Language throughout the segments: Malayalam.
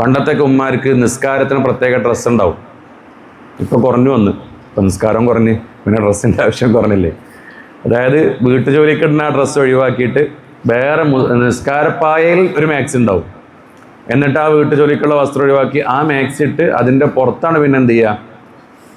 പണ്ടത്തെയൊക്കെ ഉമ്മാർക്ക് നിസ്കാരത്തിന് പ്രത്യേക ഡ്രസ്സ് ഉണ്ടാവും. ഇപ്പോൾ കുറഞ്ഞു വന്ന്. ഇപ്പം നിസ്കാരം കുറഞ്ഞ് പിന്നെ ഡ്രസ്സിന്റെ ആവശ്യം കുറഞ്ഞില്ലേ? അതായത് വീട്ടു ജോലിക്ക് ഇടുന്ന ആ ഡ്രസ്സ് ഒഴിവാക്കിയിട്ട് വേറെ നിസ്കാരപ്പായയിൽ ഒരു മാക്സ് ഉണ്ടാവും. എന്നിട്ട് ആ വീട്ടു ജോലിക്കുള്ള വസ്ത്രം ഒഴിവാക്കി ആ മാക്സ് ഇട്ട് അതിന്റെ പുറത്താണ് പിന്നെ എന്ത് ചെയ്യുക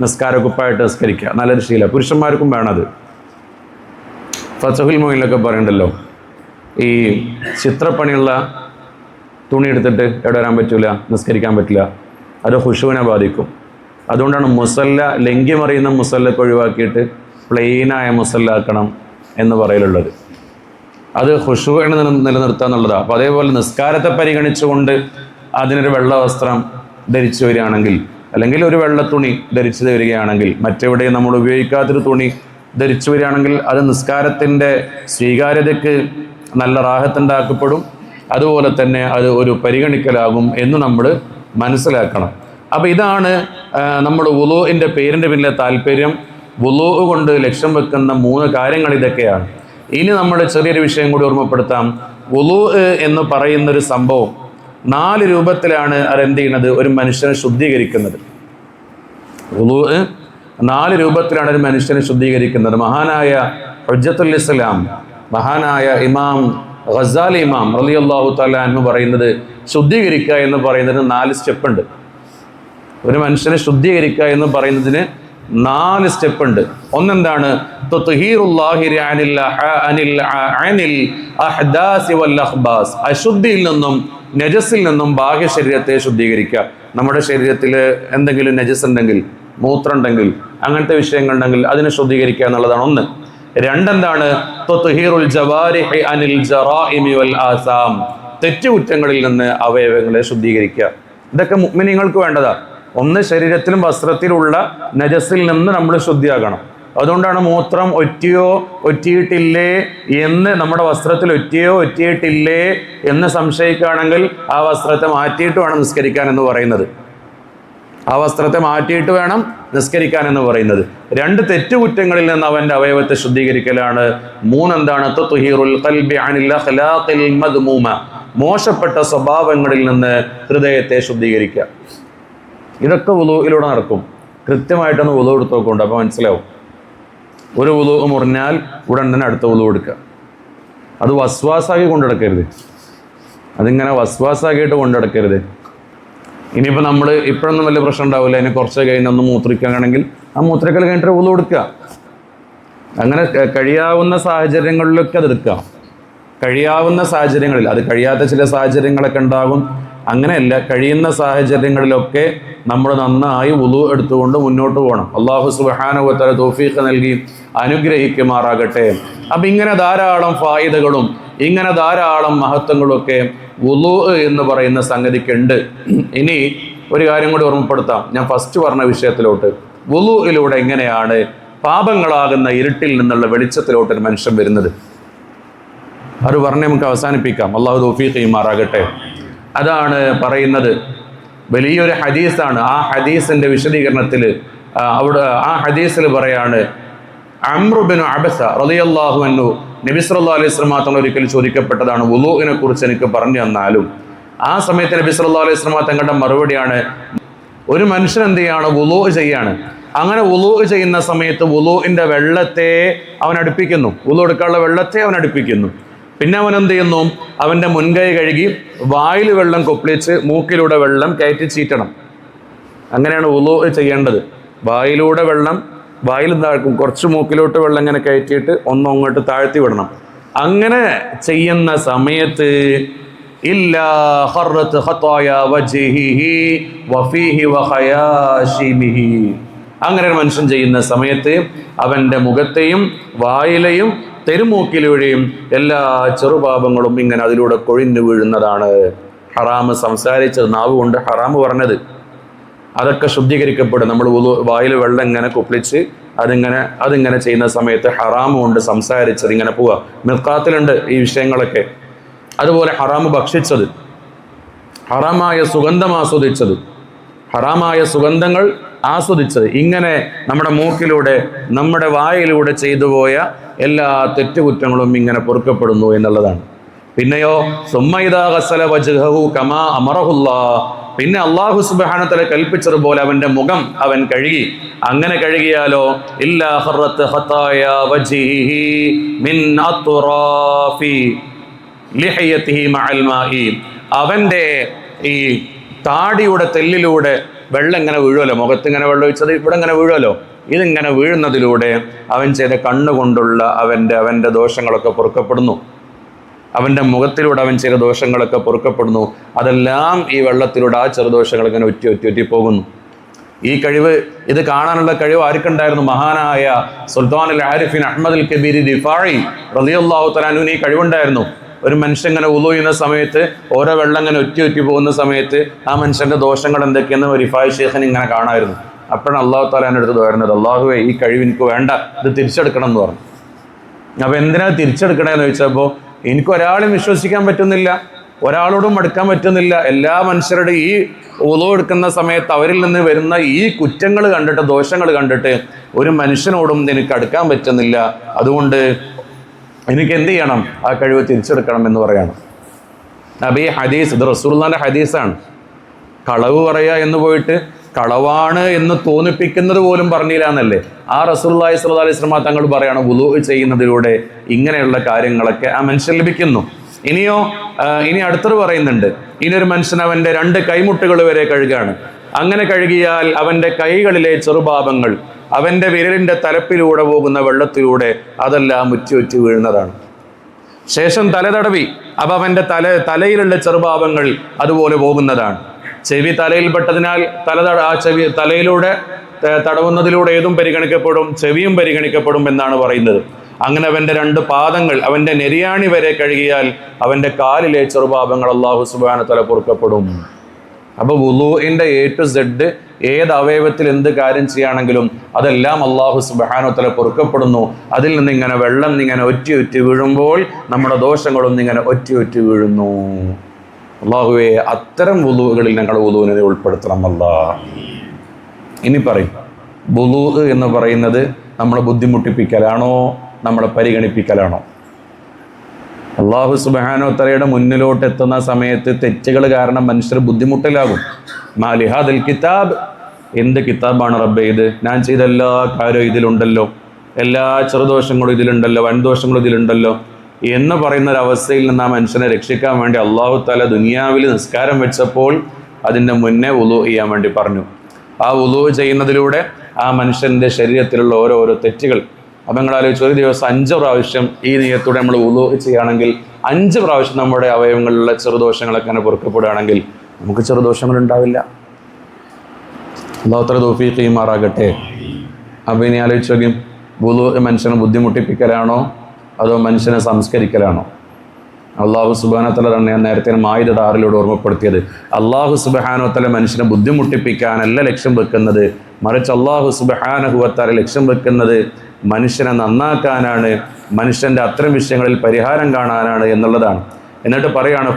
നിസ്കാരക്കുപ്പായിട്ട് നിസ്കരിക്കുക. നല്ലൊരു ശീലം. പുരുഷന്മാർക്കും വേണത് ഫസഹുൽ മൊയിലൊക്കെ പറയണ്ടല്ലോ ഈ ചിത്രപ്പണിയുള്ള തുണി എടുത്തിട്ട് എവിടെ വരാൻ പറ്റില്ല നിസ്കരിക്കാൻ പറ്റില്ല. അത് ഹുഷുവിനെ ബാധിക്കും. അതുകൊണ്ടാണ് മുസല്ല ലംഘ്യമറിയുന്ന മുസല്ലൊക്കെ ഒഴിവാക്കിയിട്ട് പ്ലെയിനായ മുസല്ലാക്കണം എന്ന് പറയലുള്ളത്. അത് ഹുഷുവിനെ നില നിലനിർത്തുക എന്നുള്ളതാണ് അപ്പോൾ അതേപോലെ നിസ്കാരത്തെ പരിഗണിച്ചുകൊണ്ട് അതിനൊരു വെള്ള വസ്ത്രം ധരിച്ചു വരികയാണെങ്കിൽ അല്ലെങ്കിൽ ഒരു വെള്ള തുണി ധരിച്ചു വരികയാണെങ്കിൽ മറ്റെവിടെയും നമ്മൾ ഉപയോഗിക്കാത്തൊരു തുണി ധരിച്ചു വരികയാണെങ്കിൽ അത് നിസ്കാരത്തിന്റെ സ്വീകാര്യതയ്ക്ക് നല്ല റാഹത്തുണ്ടാക്കപ്പെടും. അതുപോലെ തന്നെ അത് ഒരു പരിഗണിക്കലാകും എന്ന് നമ്മൾ മനസ്സിലാക്കണം. അപ്പോൾ ഇതാണ് നമ്മുടെ വുളുവിന്റെ പേരിന്റെ പിന്നിലെ താല്പര്യം. വുളു കൊണ്ട് ലക്ഷ്യം വെക്കുന്ന മൂന്ന് കാര്യങ്ങൾ ഇതൊക്കെയാണ്. ഇനി നമ്മൾ ചെറിയൊരു വിഷയം കൂടി ഓർമ്മപ്പെടുത്താം. വുളു എന്ന് പറയുന്നൊരു സംഭവം നാല് രൂപത്തിലാണ് അത് എന്ത് ചെയ്യുന്നത്? ഒരു മനുഷ്യനെ ശുദ്ധീകരിക്കുന്നത്. വുളു നാല് രൂപത്തിലാണ് ഒരു മനുഷ്യനെ ശുദ്ധീകരിക്കുന്നത്. മഹാനായ ഹുജ്ജത്തുൽ ഇസ്ലാം മഹാനായ ഇമാം ഖസാലി ഇമാം റളിയല്ലാഹു തആല എന്ന് പറയുന്നത് ശുദ്ധീകരിക്കുക എന്ന് പറയുന്നതിന് നാല് സ്റ്റെപ്പ് ഉണ്ട് ഒരു മനുഷ്യനെ ശുദ്ധീകരിക്കുക എന്ന് പറയുന്നതിന് നാല് സ്റ്റെപ്പ് ഉണ്ട് ഒന്നെന്താണ് അശുദ്ധിയിൽ നിന്നും നജസിൽ നിന്നും ബാഹ്യ ശരീരത്തെ ശുദ്ധീകരിക്കുക. നമ്മുടെ ശരീരത്തിൽ എന്തെങ്കിലും നജസ് ഉണ്ടെങ്കിൽ മൂത്രം ഉണ്ടെങ്കിൽ അങ്ങനത്തെ വിഷയങ്ങൾ ഉണ്ടെങ്കിൽ അതിനെ ശുദ്ധീകരിക്കുക എന്നുള്ളതാണ് ഒന്ന്. രണ്ടെന്താണ്? തെറ്റുകുറ്റങ്ങളിൽ നിന്ന് അവയവങ്ങളെ ശുദ്ധീകരിക്കുക. ഇതൊക്കെ മുഅ്മിനീങ്ങൾക്ക് വേണ്ടതാ. ഒന്ന് ശരീരത്തിലും വസ്ത്രത്തിലുള്ള നജസിൽ നിന്ന് നമ്മൾ ശുദ്ധിയാകണം. അതുകൊണ്ടാണ് മൂത്രം ഒറ്റിയോ ഒറ്റിയിട്ടില്ലേ എന്ന് നമ്മുടെ വസ്ത്രത്തിൽ ഒറ്റിയോ ഒറ്റിയിട്ടില്ലേ എന്ന് സംശയിക്കുകയാണെങ്കിൽ ആ വസ്ത്രത്തെ മാറ്റിയിട്ട് വേണം നിസ്കരിക്കാൻ എന്ന് പറയുന്നത്. ആ വസ്ത്രത്തെ മാറ്റിയിട്ട് വേണം നിസ്കരിക്കാൻ എന്ന് പറയുന്നത്. രണ്ട് തെറ്റുകുറ്റങ്ങളിൽ നിന്ന് അവന്റെ അവയവത്തെ ശുദ്ധീകരിക്കലാണ്. മൂന്നെന്താണ്? മോശപ്പെട്ട സ്വഭാവങ്ങളിൽ നിന്ന് ഹൃദയത്തെ ശുദ്ധീകരിക്കുക. ഇതൊക്കെ ഉലുവിലൂടെ നടക്കും. കൃത്യമായിട്ടൊന്ന് ഉലു എടുത്ത് നോക്കുന്നുണ്ട്. അപ്പോൾ മനസ്സിലാവും. ഒരു ഉലു മുറിഞ്ഞാൽ ഉടൻ തന്നെ അടുത്ത ഉലു എടുക്കുക. അത് വസ്വാസാക്കി കൊണ്ടെടുക്കരുത് അതിങ്ങനെ വസ്വാസാക്കിയിട്ട് കൊണ്ടുനടക്കരുത്. ഇനിയിപ്പോൾ നമ്മൾ ഇപ്പോഴൊന്നും വലിയ പ്രശ്നം ഉണ്ടാവില്ല അതിന് കുറച്ച് കഴിഞ്ഞ് ഒന്ന് മൂത്രിക്കുകയാണെങ്കിൽ ആ മൂത്രക്കൽ കഴിഞ്ഞിട്ട് വുളു കൊടുക്കുക അങ്ങനെ കഴിയാവുന്ന സാഹചര്യങ്ങളിലൊക്കെ അത് എടുക്കാം കഴിയാവുന്ന സാഹചര്യങ്ങളിൽ അത് കഴിയാത്ത ചില സാഹചര്യങ്ങളൊക്കെ ഉണ്ടാകും. അങ്ങനെയല്ല കഴിയുന്ന സാഹചര്യങ്ങളിലൊക്കെ നമ്മൾ നന്നായി ഉളു എടുത്തുകൊണ്ട് മുന്നോട്ട് പോകണം. അള്ളാഹു സുബാനുവത്തല തോഫീഖ് നൽകി അനുഗ്രഹിക്കുമാറാകട്ടെ. അപ്പം ഇങ്ങനെ ധാരാളം ഫായിദകളും ഇങ്ങനെ ധാരാളം മഹത്വങ്ങളൊക്കെ ഉലു എന്ന് പറയുന്ന സംഗതിക്കുണ്ട്. ഇനി ഒരു കാര്യം കൂടി ഓർമ്മപ്പെടുത്താം. ഞാൻ ഫസ്റ്റ് പറഞ്ഞ വിഷയത്തിലോട്ട്. വുളുയിലൂടെ എങ്ങനെയാണ് പാപങ്ങളാകുന്ന ഇരുട്ടിൽ നിന്നുള്ള വെളിച്ചത്തിലോട്ട് ഒരു മനുഷ്യൻ വരുന്നത്? അത് പറഞ്ഞ് നമുക്ക് അവസാനിപ്പിക്കാം. അള്ളാഹു തൗഫീഖ് ചെയ്യുമാറാകട്ടെ അതാണ് പറയുന്നത്. വലിയൊരു ഹദീസാണ്. ആ ഹദീസിന്റെ വിശദീകരണത്തിൽ അവിടെ ആ ഹദീസിൽ പറയാണ് അമ്രുബിനു അബസ റളിയല്ലാഹു അൻഹു നബി സല്ലല്ലാഹു അലൈഹി വസല്ലം തങ്ങൾ ഒരിക്കൽ ചോദിക്കപ്പെട്ടതാണ് വുളുവിനെ കുറിച്ച് എനിക്ക് പറഞ്ഞു തന്നാലും ആ സമയത്ത് നബി സല്ലല്ലാഹു അലൈഹി വസല്ലം തങ്ങളുടെ മറുപടിയാണ് ഒരു മനുഷ്യൻ എന്ത് ചെയ്യാണ്? വുളു ചെയ്യാണ്. അങ്ങനെ വുളു ചെയ്യുന്ന സമയത്ത് ഉലൂഹിന്റെ വെള്ളത്തെ അവൻ അടുപ്പിക്കുന്നു. ഉലു എടുക്കാനുള്ള വെള്ളത്തെ അവൻ അടുപ്പിക്കുന്നു. പിന്നെ അവൻ എന്ത് ചെയ്യുന്നു? അവന്റെ മുൻകൈ കഴുകി വായിൽ വെള്ളം കൊപ്പിളിച്ച് മൂക്കിലൂടെ വെള്ളം കയറ്റി ചീറ്റണം. അങ്ങനെയാണ് വുളു ചെയ്യേണ്ടത്. വായിലൂടെ വെള്ളം വായിൽ താഴ്ക്കും കുറച്ച് മൂക്കിലോട്ട് വെള്ളം ഇങ്ങനെ കയറ്റിയിട്ട് ഒന്നും അങ്ങോട്ട് താഴ്ത്തി വിടണം. അങ്ങനെ ചെയ്യുന്ന സമയത്ത് അങ്ങനെ ഒരു മനുഷ്യൻ ചെയ്യുന്ന സമയത്ത് അവന്റെ മുഖത്തെയും വായിലെയും തെരുമൂക്കിലൂടെയും എല്ലാ ചെറുപാപങ്ങളും ഇങ്ങനെ അതിലൂടെ കൊഴിഞ്ഞു വീഴുന്നതാണ്. ഹറാമ് സംസാരിച്ചത് നാവ് കൊണ്ട് ഹറാമ് പറഞ്ഞത്. അതൊക്കെ ശുദ്ധീകരിക്കപ്പെടും. നമ്മൾ വായിൽ വെള്ളം ഇങ്ങനെ കുപ്പിളിച്ച് അതിങ്ങനെ അതിങ്ങനെ ചെയ്യുന്ന സമയത്ത് ഹറാമ് കൊണ്ട് സംസാരിച്ചത് ഇങ്ങനെ പോവുക മിർക്കാത്തിലുണ്ട് ഈ വിഷയങ്ങളൊക്കെ. അതുപോലെ ഹറാമ് ഭക്ഷിച്ചത്. ഹറാമായ സുഗന്ധം ആസ്വദിച്ചത്. ഹറാമായ സുഗന്ധങ്ങൾ ആസ്വദിച്ചത്. ഇങ്ങനെ നമ്മുടെ മൂക്കിലൂടെ നമ്മുടെ വായിലൂടെ ചെയ്തു പോയ എല്ലാ തെറ്റുകുറ്റങ്ങളും ഇങ്ങനെ പൊറുക്കപ്പെടുന്നു എന്നുള്ളതാണ്. പിന്നെയോ സുമ്മൈദാ ഗസല വജ്ഹഹു കമാ അമറഹുല്ലാ പിന്നെ അള്ളാഹു സുബാനത്തല കൽപ്പിച്ചതുപോലെ അവന്റെ മുഖം അവൻ കഴുകി. അങ്ങനെ കഴുകിയാലോ? അവന്റെ ഈ താടിയുടെ തെല്ലിലൂടെ വെള്ളം ഇങ്ങനെ വീഴുമല്ലോ മുഖത്ത് ഇങ്ങനെ വെള്ളം ഒഴിച്ചത് ഇവിടെ ഇങ്ങനെ വീഴുമല്ലോ ഇതിങ്ങനെ വീഴുന്നതിലൂടെ അവൻ ചെയ്ത കണ്ണുകൊണ്ടുള്ള അവന്റെ അവന്റെ ദോഷങ്ങളൊക്കെ പൊറുക്കപ്പെടുന്നു. അവന്റെ മുഖത്തിലൂടെ അവൻ ചില ദോഷങ്ങളൊക്കെ പൊറുക്കപ്പെടുന്നു. അതെല്ലാം ഈ വെള്ളത്തിലൂടെ ആ ചെറുദോഷങ്ങൾ ഇങ്ങനെ ഒറ്റി ഒറ്റി ഒറ്റി പോകുന്നു. ഈ കഴിവ് ഇത് കാണാനുള്ള കഴിവ് ആർക്കുണ്ടായിരുന്നു? മഹാനായ സുൽത്താൻ അൽ ആരിഫിൻ അഹമ്മദ് അൽ കബീരി ദിഫാഴി റളിയല്ലാഹു തലാനുവിന് ഈ കഴിവുണ്ടായിരുന്നു. ഒരു മനുഷ്യൻ ഇങ്ങനെ ഉളു ചെയ്യുന്ന സമയത്ത് ഓരോ വെള്ളം ഇങ്ങനെ ഒറ്റി ഒറ്റി പോകുന്ന സമയത്ത് ആ മനുഷ്യന്റെ ദോഷങ്ങൾ എന്തൊക്കെയെന്ന് റിഫായ് ശേഖൻ ഇങ്ങനെ കാണായിരുന്നു. അപ്പോഴാണ് അള്ളാഹു താലാന്റെ അടുത്ത് വരുന്നത് അള്ളാഹുവേ ഈ കഴിവ് എനിക്ക് വേണ്ട ഇത് തിരിച്ചെടുക്കണം എന്ന് പറഞ്ഞു. അപ്പോൾ എന്തിനാ തിരിച്ചെടുക്കണേന്ന് ചോദിച്ചപ്പോൾ എനിക്ക് ഒരാളും വിശ്വസിക്കാൻ പറ്റുന്നില്ല ഒരാളോടും മടുക്കാൻ പറ്റുന്നില്ല. എല്ലാ മനുഷ്യരുടെ ഈ ഉളവ് എടുക്കുന്ന സമയത്ത് അവരിൽ നിന്ന് വരുന്ന ഈ കുറ്റങ്ങൾ കണ്ടിട്ട് ദോഷങ്ങൾ കണ്ടിട്ട് ഒരു മനുഷ്യനോടും നിനക്ക് അടുക്കാൻ പറ്റുന്നില്ല. അതുകൊണ്ട് എനിക്ക് എന്ത് ചെയ്യണം? ആ കഴിവ് തിരിച്ചെടുക്കണം എന്ന് പറയണം. ഈ ഹദീസ് ഇത് റസൂർലാന്റെ ഹദീസാണ്. കളവ് പറയുക എന്ന് പോയിട്ട് കളവാണ് എന്ന് തോന്നിപ്പിക്കുന്നത് പോലും പറഞ്ഞില്ല എന്നല്ലേ? ആ റസൂല്ലായി സ്വല്ലാ അലൈഹി സ്വലമ തങ്ങൾ പറയാണ് വുലു ചെയ്യുന്നതിലൂടെ ഇങ്ങനെയുള്ള കാര്യങ്ങളൊക്കെ ആ മനുഷ്യൻ ലഭിക്കുന്നു. ഇനിയോ ഇനി അടുത്തത് പറയുന്നുണ്ട് ഇനിയൊരു മനുഷ്യൻ അവന്റെ രണ്ട് കൈമുട്ടുകൾ വരെ കഴുകാണ്. അങ്ങനെ കഴുകിയാൽ അവന്റെ കൈകളിലെ ചെറുപാപങ്ങൾ അവന്റെ വിരലിന്റെ തലപ്പിലൂടെ പോകുന്ന വെള്ളത്തിലൂടെ അതെല്ലാം ഉറ്റി വീഴുന്നതാണ്. ശേഷം തല തടവി അപ്പൊ അവന്റെ തല തലയിലുള്ള ചെറുപാപങ്ങൾ അതുപോലെ പോകുന്നതാണ്. ചെവി തലയിൽപ്പെട്ടതിനാൽ തല തട ആ ചെവി തലയിലൂടെ തടവുന്നതിലൂടെ ഏതും പരിഗണിക്കപ്പെടും ചെവിയും പരിഗണിക്കപ്പെടും എന്നാണ് പറയുന്നത്. അങ്ങനെ അവന്റെ രണ്ട് പാദങ്ങൾ അവന്റെ നെരിയാണി വരെ കഴുകിയാൽ അവന്റെ കാലിലെ ചെറുപാപങ്ങൾ അള്ളാഹു സുബാന തല പൊറുക്കപ്പെടും. അപ്പൊ വുളുവിന്റെ എ ടു സെഡ് ഏത് അവയവത്തിൽ എന്ത് കാര്യം ചെയ്യുകയാണെങ്കിലും അതെല്ലാം അള്ളാഹു സുബാനോ തല പൊറുക്കപ്പെടുന്നു. അതിൽ നിന്ന് ഇങ്ങനെ വെള്ളം ഇങ്ങനെ ഒറ്റി ഒറ്റി വീഴുമ്പോൾ നമ്മുടെ ദോഷങ്ങളും ഇങ്ങനെ ഒറ്റി വീഴുന്നു. അള്ളാഹുവെ അത്തരം വുളുകളിൽ ഞങ്ങൾ വുളുവിനെ ഉൾപ്പെടുത്തണം അല്ലാ. ഇനി പറയും ബുലു എന്ന് പറയുന്നത് നമ്മളെ ബുദ്ധിമുട്ടിപ്പിക്കലാണോ നമ്മളെ പരിഗണിപ്പിക്കലാണോ? അള്ളാഹു സുബാനോ തലയുടെ മുന്നിലോട്ട് എത്തുന്ന സമയത്ത് തെറ്റുകൾ കാരണം മനുഷ്യർ ബുദ്ധിമുട്ടിലാകും. മാലിഹാദൽ കിതാബ് എന്ത് കിതാബാണ് റബ്ബെ ഇത്? ഞാൻ ചെയ്ത എല്ലാ കാര്യവും ഇതിലുണ്ടല്ലോ. എല്ലാ ചെറുദോഷങ്ങളും ഇതിലുണ്ടല്ലോ വൻദോഷങ്ങളും ഇതിലുണ്ടല്ലോ. എന്ന് പറയുന്ന ഒരു അവസ്ഥയിൽ നിന്ന് ആ മനുഷ്യനെ രക്ഷിക്കാൻ വേണ്ടി അള്ളാഹു തല ദുനിയാവിൽ നിസ്കാരം വെച്ചപ്പോൾ അതിന്റെ മുന്നേ ഉലു ചെയ്യാൻ വേണ്ടി പറഞ്ഞു. ആ ഉലു ചെയ്യുന്നതിലൂടെ ആ മനുഷ്യന്റെ ശരീരത്തിലുള്ള ഓരോ തെറ്റുകൾ. അപ്പം നിങ്ങൾ ആലോചിച്ച് ഒരു ദിവസം അഞ്ച് പ്രാവശ്യം ഈ നീയത്തോടെ നമ്മൾ ഉലു ചെയ്യുകയാണെങ്കിൽ അഞ്ച് പ്രാവശ്യം നമ്മുടെ അവയവങ്ങളിലുള്ള ചെറുദോഷങ്ങളൊക്കെ അങ്ങനെ പൊറുക്കപ്പെടുകയാണെങ്കിൽ നമുക്ക് ചെറുദോഷങ്ങൾ ഉണ്ടാവില്ല. അള്ളാഹുത്തല തോഫീഖ് കൈമാറാകട്ടെ അപ്പം ഇനി ആലോചിച്ച് നോക്കും വുളു മനുഷ്യനെ ബുദ്ധിമുട്ടിപ്പിക്കലാണോ? അതോ മനുഷ്യനെ സംസ്കരിക്കലാണോ? അള്ളാഹു സുബാനത്തല തന്നെ നേരത്തെ മായുധ ആറിലൂടെ ഓർമ്മപ്പെടുത്തിയത്. അള്ളാഹു സുബാനോത്തല മനുഷ്യനെ ബുദ്ധിമുട്ടിപ്പിക്കാനല്ല ലക്ഷ്യം വെക്കുന്നത്. മറിച്ച് അള്ളാഹു സുബഹാനഹുവത്താല ലക്ഷ്യം വെക്കുന്നത് മനുഷ്യനെ നന്നാക്കാനാണ് മനുഷ്യന്റെ അത്തരം വിഷയങ്ങളിൽ പരിഹാരം കാണാനാണ് എന്നുള്ളതാണ്. എന്നിട്ട് പറയാണ്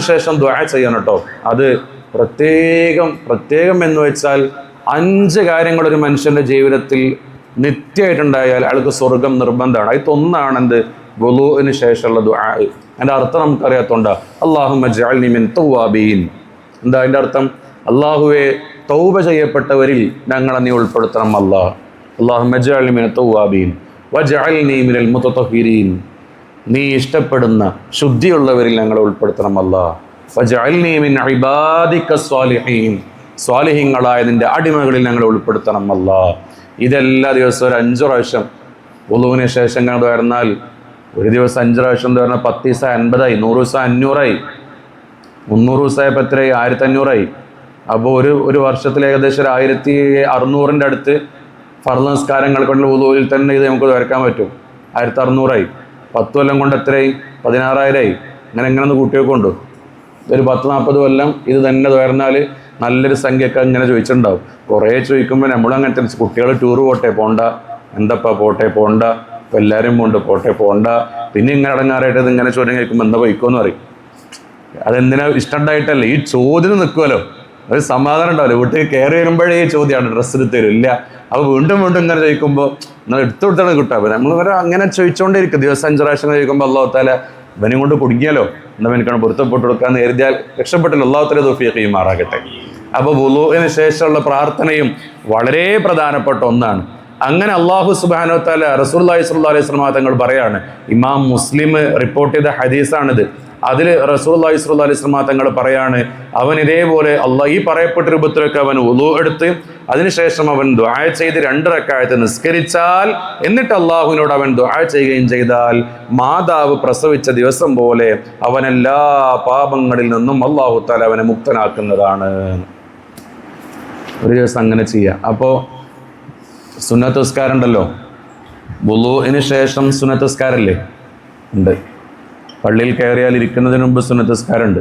ശേഷം ദ്വാ ചെയ്യണം കേട്ടോ. അത് പ്രത്യേകം പ്രത്യേകം എന്ന് വെച്ചാൽ അഞ്ച് കാര്യങ്ങൾ ഒരു മനുഷ്യന്റെ ജീവിതത്തിൽ നിത്യമായിട്ടുണ്ടായാൽ അയാൾക്ക് സ്വർഗം നിർബന്ധമാണ്. അതിലൊന്നാണ് എന്ത് ബുലുവിന് ശേഷമുള്ള ദുആ. അതിന്റെ അർത്ഥം നമുക്കറിയാത്തോണ്ട. അള്ളാഹു മിൻ തവ്വാബീൻ എന്താ അതിന്റെ അർത്ഥം? അള്ളാഹുവെ തൗബ ചെയ്യപ്പെട്ടവരിൽ ഞങ്ങളെ നീ ഉൾപ്പെടുത്തണം അള്ളാഹ് അള്ളാഹു ജഅൽനി മിൻ തവ്വാബീൻ വജഅൽനി മിനൽ മുത്തതഹിരീൻ നീ ഇഷ്ടപ്പെടുന്ന ശുദ്ധിയുള്ളവരിൽ ഞങ്ങളെ ഉൾപ്പെടുത്തണം അല്ലാഹു. വജഅൽനി മിൻ സ്വാലിഹീൻ നിന്റെ അടിമകളിൽ ഞങ്ങളെ ഉൾപ്പെടുത്തണം അല്ല. ഇതെല്ലാ ദിവസവും ഒരു അഞ്ചു പ്രാവശ്യം ഉളുവിന് ശേഷം കണ്ടു വരുന്നാൽ ഒരു ദിവസം അഞ്ചു പ്രാവശ്യം എന്ന് പറഞ്ഞാൽ പത്ത് ദിവസം അൻപതായി നൂറ് ദിവസം അഞ്ഞൂറായി മുന്നൂറ് ദിവസമായപ്പോൾ എത്രയായി? ആയിരത്തി അഞ്ഞൂറായി അപ്പോൾ ഒരു ഒരു വർഷത്തിൽ ഏകദേശം ഒരു ആയിരത്തി അറുന്നൂറിന്റെ അടുത്ത് ഫർദ് നിസ്കാരങ്ങൾ കൊണ്ട് ഉദൂരിൽ തന്നെ ഇത് നമുക്ക് വരക്കാൻ പറ്റും. ആയിരത്തി അറുന്നൂറായി. പത്ത് കൊല്ലം കൊണ്ട് എത്രയായി? പതിനാറായിരമായി ഇങ്ങനെ ഇങ്ങനെ ഒന്ന് കൂട്ടിയൊക്കെ ഒരു പത്ത് നാൽപ്പത് കൊല്ലം ഇത് തന്നെ തുറന്നാൽ നല്ലൊരു സംഖ്യയൊക്കെ ഇങ്ങനെ ചോദിച്ചിട്ടുണ്ടാവും. കുറേ ചോദിക്കുമ്പോൾ നമ്മളും അങ്ങനെ തന്നെ കുട്ടികൾ ടൂർ പോട്ടെ പോണ്ട. എന്തപ്പാ പോട്ടെ പോണ്ട. ഇപ്പം എല്ലാവരും പോണ്ട് പോട്ടെ പോണ്ട. പിന്നെ ഇങ്ങനെ അടങ്ങാറായിട്ട് ഇങ്ങനെ ചോദ്യം കേൾക്കുമ്പോൾ എന്താ പോയിക്കോന്ന് പറയും. അതെന്തിനാ ഇഷ്ടമുണ്ടായിട്ടല്ല ഈ ചോദ്യം നിൽക്കുമല്ലോ ഒരു സമാധാനം ഉണ്ടാവില്ല. വീട്ടിൽ കയറി വരുമ്പോഴേ ഈ ചോദ്യമാണ് ഡ്രസ്സ് എടുത്ത് ഇല്ല അപ്പോൾ വീണ്ടും വീണ്ടും ഇങ്ങനെ ചോദിക്കുമ്പോൾ നിങ്ങൾ എടുത്തു കൊടുത്താണ് കിട്ടുക അപ്പോൾ നമ്മൾ അങ്ങനെ ചോദിച്ചുകൊണ്ടിരിക്കും ദിവസം അഞ്ച് പ്രാവശ്യം ചോദിക്കുമ്പോൾ അള്ളാഹു താല ഇവനും കൊണ്ട് കുടുങ്ങിയാലോ? എന്താ എനിക്കാണ് പൊരുത്തപ്പെട്ട് കൊടുക്കാൻ കരുതിയാൽ രക്ഷപ്പെട്ടില്ല അല്ലാത്തൊരു ദുഫിയൊക്കെയും മാറാകട്ടെ. അപ്പോൾ വുലുവിന് ശേഷമുള്ള പ്രാർത്ഥനയും വളരെ പ്രധാനപ്പെട്ട ഒന്നാണ്. അങ്ങനെ അള്ളാഹു സുബാനോ താല റസൂല്ലാഹി സ്വല്ലാ അലൈഹി സ്വലാ തങ്ങൾ പറയാണ് ഇമാം മുസ്ലിം റിപ്പോർട്ട് ചെയ്ത ഹദീസാണിത്. അതിൽ റസൂല്ലാഹി സുല അലൈഹി സ്വലാ തങ്ങൾ പറയാണ് അവൻ ഇതേപോലെ അള്ളാഹ് ഈ പറയപ്പെട്ട രൂപത്തിലൊക്കെ അവൻ ഉളു എടുത്ത് അതിനുശേഷം അവൻ ദുആ ചെയ്ത് രണ്ട് റക്കായത്ത് നിസ്കരിച്ചാൽ എന്നിട്ട് അള്ളാഹുവിനോട് അവൻ ദുആ ചെയ്യുകയും ചെയ്താൽ മാതാവ് പ്രസവിച്ച ദിവസം പോലെ അവൻ എല്ലാ പാപങ്ങളിൽ നിന്നും അള്ളാഹു താല അവനെ മുക്തനാക്കുന്നതാണ്. ഒരു ദിവസം അങ്ങനെ ചെയ്യാം. അപ്പോൾ സുന്നത്ത് ബുലുവിന് ശേഷം സുന്നത്ത് നിസ്കാരമല്ലേ ഉണ്ട്. പള്ളിയിൽ കയറിയാൽ ഇരിക്കുന്നതിന് മുമ്പ് സുന്നത്തസ്കാരമുണ്ട്